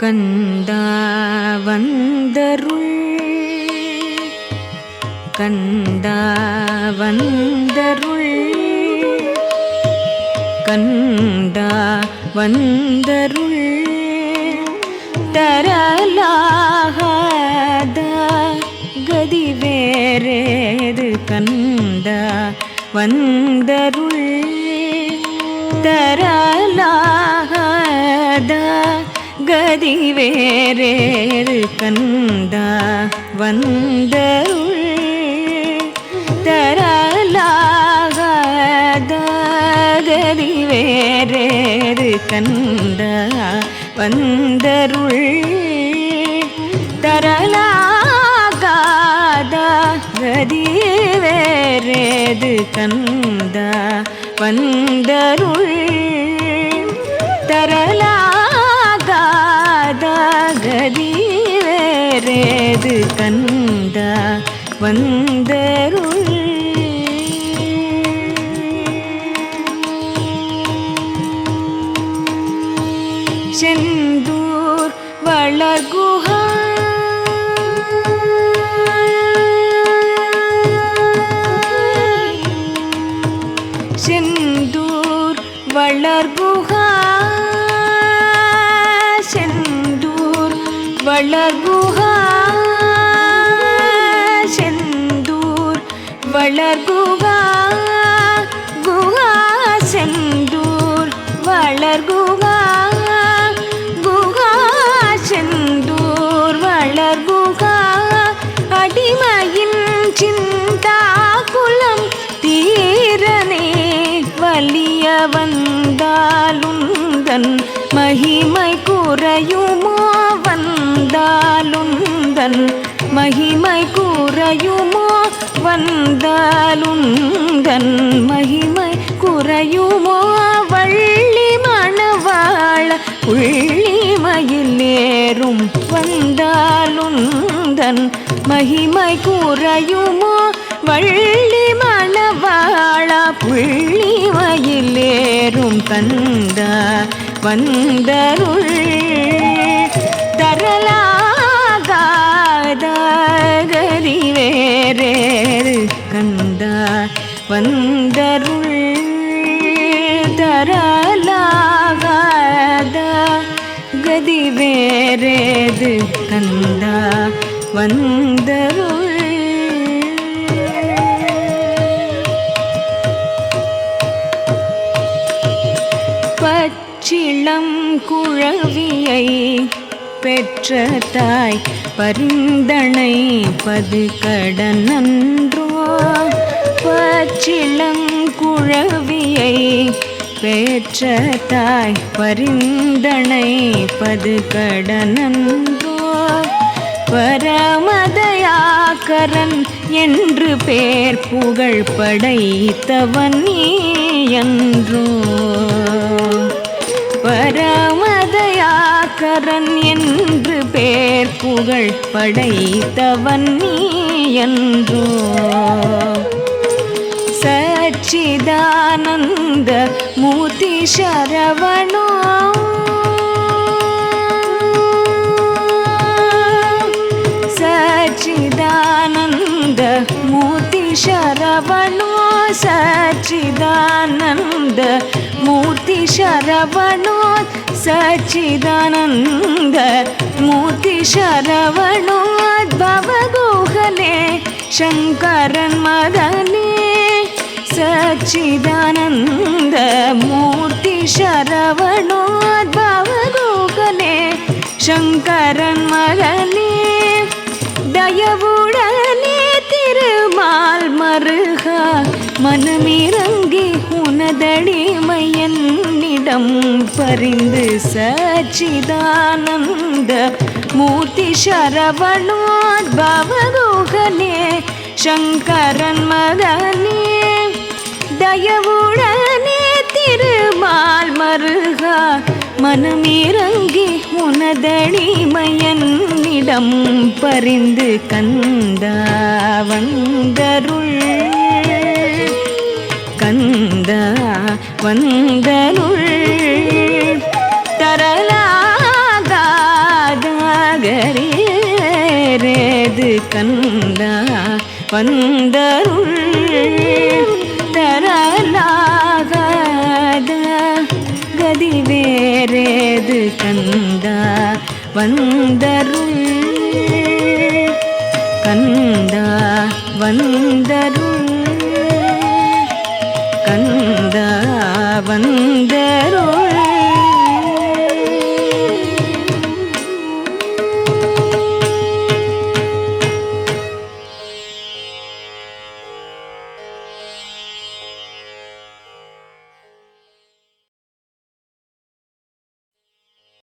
கந்தா வந்தருள் கந்தா வந்தருள் கந்தா வந்தருள் தரலாகாத கதி வேறேது கந்தா வந்தருள் தரலாகாத கதி வேறேறு கண்டா வந்த தரலாகாத வேறேறு கண்டா வந்தருள் தரலாகாத கதி வேறேது கந்தா வந்தருள் தரலா கதி வேறேது கந்தா வந்தருள். செந்தூர் வளர்குகா. செந்தூர் வளர்கு வளர்குகா குகா செந்தூர். வளர்குகா குகா செந்தூர். வளர் வளர்குகா அடிமையின் சிந்தா குலம் தீரனே. வலிய வந்தாலுந்தன் மகிமை குறையுமோ? வந்தாலுந்தன் மகிமை குறையுமோ? வந்தாலுந்தன் மகிமை குறையுமோ? வள்ளி மணவாழ உள்ளிமயிலேறும் வந்தாலுந்தன் மகிமை குறையுமோ? வள்ளி மணவாழ புள்ளிமயிலேறும் தந்த வந்தருள் வேறேறு வந்தருள் தரலாகாத. கதி வேறேது கண்டா வந்தருள் பச்சிளம் குழவியை பெற்ற தாய். பரிந்தனை பது கடனன்றோ பச்சிளம் குழவியை பெற்ற தாய் பரிந்தனை பது கடனன்றோ பரமதயாக்கரன் என்று பேர் புகழ் படைத்தவன் நீ என்றோ பரமதயாக்கரன் என்று பேர் புகழ் படைத்தவன் நீ என்றோ. சச்சிதானந்த மூர்த்தி சரவணோ. சச்சிதானந்த மூர்த்தி சரவணோ. சச்சிதானந்த மூர்த்தி சரவணோ சச்சிதானந்த மூர்த்தி சரவணோ பவகுகனே சங்கரன் மதனே சச்சிதானந்த மூர்த்தி சரவணோ பவகுகனே சங்கரன் மதனே. தயவுடனே திருமால் மருக மனமிறங்கி உனதடிமை என்னிடம் பரிந்து சச்சிதானந்த மூர்த்தி சரவணோத் பவகுகனே சங்கரன் மதனே தயவுடனே திருமால் மருகா மனமிறங்கி உனதடிமையன்னிடம் பரிந்து கந்தா வந்தருள் கந்தா வந்த கரேரேது கண்டா வந்தருள் தரலாகாத கதி வேரேது கண்டா வந்தருள் கண்டா வந்தருள்